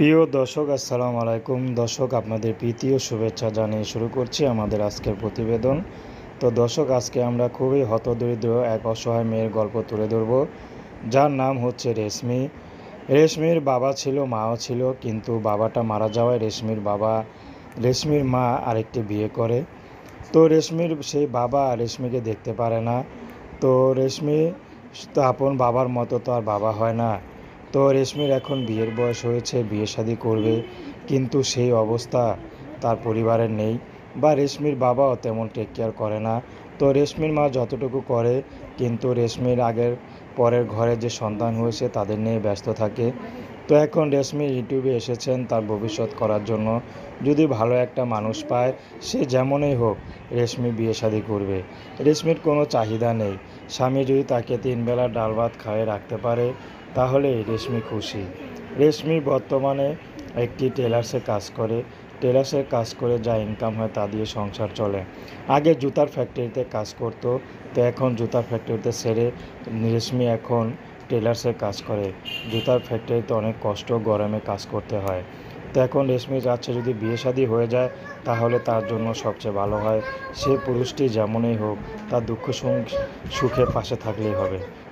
প্রিয় দর্শক, আসসালামু আলাইকুম। দর্শক, আপনাদের প্রীতি ও শুভেচ্ছা জানিয়ে শুরু করছি আমাদের আজকের প্রতিবেদন। তো দর্শক, আজকে আমরা খুবই হতদরিদ্র এক অসহায় মেয়ের গল্প তুলে ধরব। যার নাম হচ্ছে রেশমি। রেশমির বাবা ছিল, মাও ছিল, কিন্তু বাবাটা মারা যাওয়ায় রেশমির বাবা, রেশমির মা আরেকটি বিয়ে করে। তো রেশমির সেই বাবা রেশমিকে দেখতে পারে না। তো রেশমি, তো আপন বাবার মতো তো আর বাবা হয় না। তো রেশমির এখন বিয়ের বয়স হয়েছে, বিয়ে শাদি করবে। কিন্তু সেই অবস্থা তার পরিবারের নেই বা রেশমির বাবাও তেমন টেক কেয়ার করে না। তো রেশমির মা যতটুকু করে, কিন্তু রেশমির আগের, পরের ঘরে যে সন্তান হয়েছে তাদের নিয়ে ব্যস্ত থাকে। তো এখন রেশমি ইউটিউবে এসেছেন তার ভবিষ্যৎ করার জন্য। যদি ভালো একটা মানুষ পায়, সে যেমনই হোক রেশমি বিয়ে শাদি করবে। রেশমির কোনো চাহিদা নেই। স্বামী যদি তাকে তিনবেলা ডাল ভাত খাইয়ে রাখতে পারে তাহলে রেশমি খুশি। রেশমি বর্তমানে একটি টেলার্সে কাজ করে। টেলার্সের কাজ করে যা ইনকাম হয় তা দিয়ে সংসার চলে। আগে জুতার ফ্যাক্টরিতে কাজ করত, তো এখন জুতার ফ্যাক্টরিতে সেরে রেশমি এখন টেলার্সের কাজ করে। জুতার ফ্যাক্টরিতে অনেক কষ্ট, গরমে কাজ করতে হয়। তো এখন রেশমি যাচ্ছে যদি বিয়ে শাদী হয়ে যায়, তাহলে তার জন্য সবচেয়ে ভালো হয়। সে পুরুষটি যেমনই হোক, তার দুঃখ সুখে পাশে থাকলেই হবে।